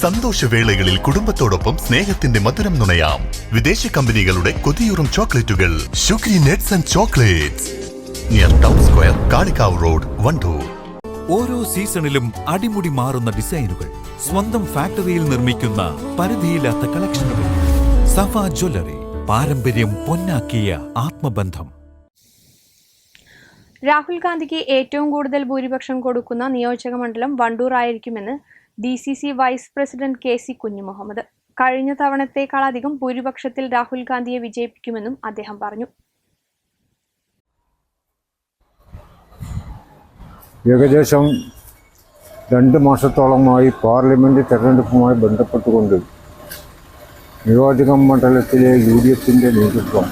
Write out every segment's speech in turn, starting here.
സന്തോഷവേളകളിൽ കുടുംബത്തോടൊപ്പം സ്നേഹത്തിന്റെ മധുരം നുണയാം. വിദേശ കമ്പനികളുടെ കൊതിയൂറും ചോക്ലേറ്റുകൾ. Sugary nuts and chocolates. Near town square Kalikavu road Wandoor. ഓരോ സീസണിലും അടിമുടി മാറുന്ന ഡിസൈനുകൾ. സ്വന്തം ഫാക്ടറിയിൽ നിർമ്മിക്കുന്ന പരിധിയില്ലാത്ത കളക്ഷനുകൾ. സഫ ജ്വല്ലറി പാരമ്പര്യം പൊന്നാക്കിയ ആത്മബന്ധം. രാഹുൽ ഗാന്ധിക്ക് ഏറ്റവും കൂടുതൽ ഭൂരിപക്ഷം കൊടുക്കുന്ന നിയോജക മണ്ഡലം വണ്ടൂർ ആയിരിക്കുമെന്ന് D C C vice president K C Kunjumuhammad. കഴിഞ്ഞ തവണത്തേക്കാളധികം ഭൂരിപക്ഷത്തിൽ രാഹുൽ ഗാന്ധിയെ വിജയിപ്പിക്കുമെന്നും അദ്ദേഹം പറഞ്ഞു. ഏകദേശം രണ്ട് മാസത്തോളമായി പാർലമെന്റ് തെരഞ്ഞെടുപ്പുമായി ബന്ധപ്പെട്ടുകൊണ്ട് നിയോജക മണ്ഡലത്തിലെ യു ഡി എഫിന്റെ നേതൃത്വം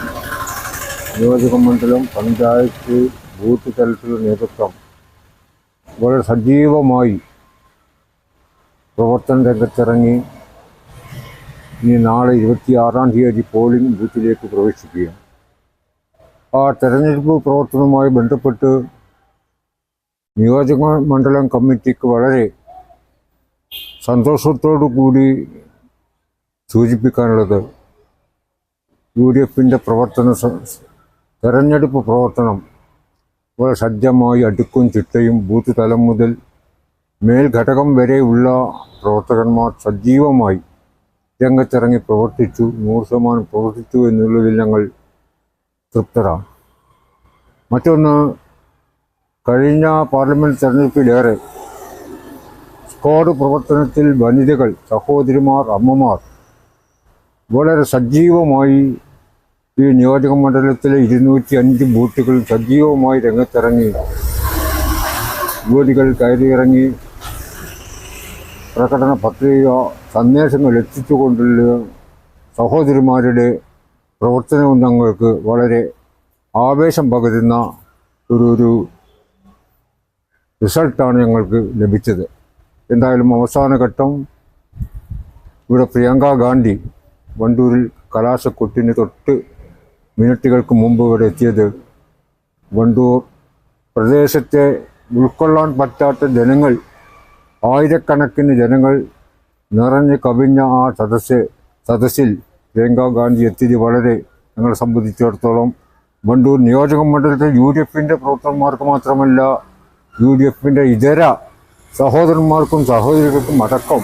നിയോജക മണ്ഡലം പഞ്ചായത്ത് ബൂത്ത് തലത്തിലുള്ള നേതൃത്വം വളരെ സജീവമായി പ്രവർത്തന രംഗത്തിറങ്ങി. ഇനി നാളെ ഇരുപത്തിയാറാം തീയതി പോളിംഗ് ബൂത്തിലേക്ക് പ്രവേശിക്കുക ആ തെരഞ്ഞെടുപ്പ് പ്രവർത്തനവുമായി ബന്ധപ്പെട്ട് നിയോജക മണ്ഡലം കമ്മിറ്റിക്ക് വളരെ സന്തോഷത്തോടു കൂടി സൂചിപ്പിക്കാനുള്ളത് യു ഡി എഫിന്റെ പ്രവർത്തന തെരഞ്ഞെടുപ്പ് പ്രവർത്തനം വളരെ സജ്ജമായി അടുക്കും ചിട്ടയും ബൂത്ത് തലം മുതൽ മേൽഘടകം വരെയുള്ള പ്രവർത്തകന്മാർ സജീവമായി രംഗത്തിറങ്ങി പ്രവർത്തിച്ചു. നൂറ് ശതമാനം പ്രവർത്തിച്ചു എന്നുള്ളതിൽ ഞങ്ങൾ തൃപ്തരാണ്. മറ്റൊന്ന് കഴിഞ്ഞ പാർലമെന്റ് തെരഞ്ഞെടുപ്പിലേറെ സ്ക്വാഡ് പ്രവർത്തനത്തിൽ വനിതകൾ സഹോദരിമാർ അമ്മമാർ വളരെ സജീവമായി ഈ നിയോജക മണ്ഡലത്തിലെ ഇരുന്നൂറ്റി അഞ്ച് ബൂത്തുകൾ സജീവമായി രംഗത്തിറങ്ങി യുവതികൾ കയറിയിറങ്ങി പ്രകടന പത്രിക സന്ദേശങ്ങൾ എത്തിച്ചുകൊണ്ടുള്ള സഹോദരിമാരുടെ പ്രവർത്തനവും ഞങ്ങൾക്ക് വളരെ ആവേശം പകരുന്ന ഒരു ഒരു റിസൾട്ടാണ് ഞങ്ങൾക്ക് ലഭിച്ചത്. എന്തായാലും അവസാന ഘട്ടം ഇവിടെ പ്രിയങ്ക ഗാന്ധി വണ്ടൂരിൽ കലാശക്കൊട്ടിന് തൊട്ട് മിനിറ്റുകൾക്ക് മുമ്പ് ഇവിടെ എത്തിയത് വണ്ടൂർ പ്രദേശത്തെ ഉൾക്കൊള്ളാൻ പറ്റാത്ത ജനങ്ങൾ ആയിരക്കണക്കിന് ജനങ്ങൾ നിറഞ്ഞു കവിഞ്ഞ ആ സദസ്സ് സദസ്സിൽ പ്രിയങ്ക ഗാന്ധി എത്തിയത് വളരെ ഞങ്ങളെ സംബന്ധിച്ചിടത്തോളം ബണ്ടൂർ നിയോജക മണ്ഡലത്തിൽ യു ഡി എഫിന്റെ പ്രവർത്തകന്മാർക്ക് മാത്രമല്ല യു ഡി എഫിന്റെ ഇതര സഹോദരന്മാർക്കും സഹോദരികൾക്കും അടക്കം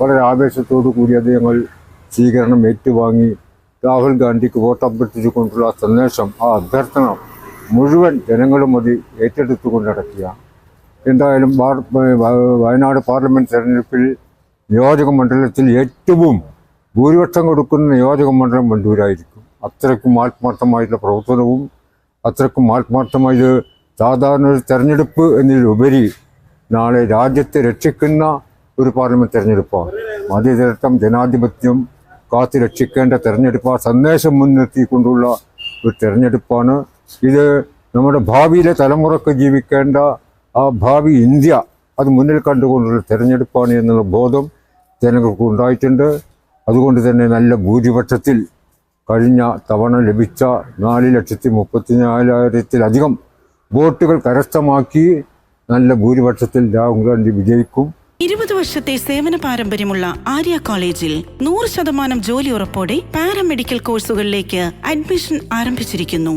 വളരെ ആവേശത്തോടു കൂടി അത് ഞങ്ങൾ സ്വീകരണം ഏറ്റുവാങ്ങി. രാഹുൽ ഗാന്ധിക്ക് വോട്ട് അഭ്യർത്ഥിച്ചുകൊണ്ടുള്ള സന്ദേശം ആ അഭ്യർത്ഥന മുഴുവൻ ജനങ്ങളും അത് ഏറ്റെടുത്തുകൊണ്ട് നടക്കുക എന്തായാലും വയനാട് പാർലമെന്റ് തെരഞ്ഞെടുപ്പിൽ നിയോജക മണ്ഡലത്തിൽ ഏറ്റവും ഭൂരിപക്ഷം കൊടുക്കുന്ന നിയോജക മണ്ഡലം വണ്ടൂരായിരിക്കും. അത്രയ്ക്കും ആത്മാർത്ഥമായിട്ടുള്ള പ്രവർത്തനവും അത്രയ്ക്കും ആത്മാർത്ഥമായത് സാധാരണ ഒരു തെരഞ്ഞെടുപ്പ് എന്നതിലുപരി നാളെ രാജ്യത്തെ രക്ഷിക്കുന്ന ഒരു പാർലമെന്റ് തെരഞ്ഞെടുപ്പാണ്. മതേതരത്വം ജനാധിപത്യം കാത്തു രക്ഷിക്കേണ്ട തെരഞ്ഞെടുപ്പ് ആ സന്ദേശം മുൻനിർത്തിക്കൊണ്ടുള്ള ഒരു തെരഞ്ഞെടുപ്പാണ്. ഇത് നമ്മുടെ ഭാവിയിലെ തലമുറയ്ക്ക് ജീവിക്കേണ്ട ആ ഭാവി ഇന്ത്യ അത് മുന്നിൽ കണ്ടുകൊണ്ടുള്ള തെരഞ്ഞെടുപ്പാണ് എന്നുള്ള ബോധം ജനങ്ങൾക്ക് ഉണ്ടായിട്ടുണ്ട്. അതുകൊണ്ട് തന്നെ നല്ല ഭൂരിപക്ഷത്തിൽ കഴിഞ്ഞ തവണ ലഭിച്ച നാല് ലക്ഷത്തി മുപ്പത്തിനാലായിരത്തിലധികം വോട്ടുകൾ കരസ്ഥമാക്കി നല്ല ഭൂരിപക്ഷത്തിൽ രാഹുൽ ഗാന്ധി വിജയിക്കും. ഇരുപത് വർഷത്തെ സേവന പാരമ്പര്യമുള്ള ആര്യ കോളേജിൽ നൂറ് ശതമാനം ജോലി ഉറപ്പോടെ പാരാമെഡിക്കൽ കോഴ്സുകളിലേക്ക് അഡ്മിഷൻ ആരംഭിച്ചിരിക്കുന്നു.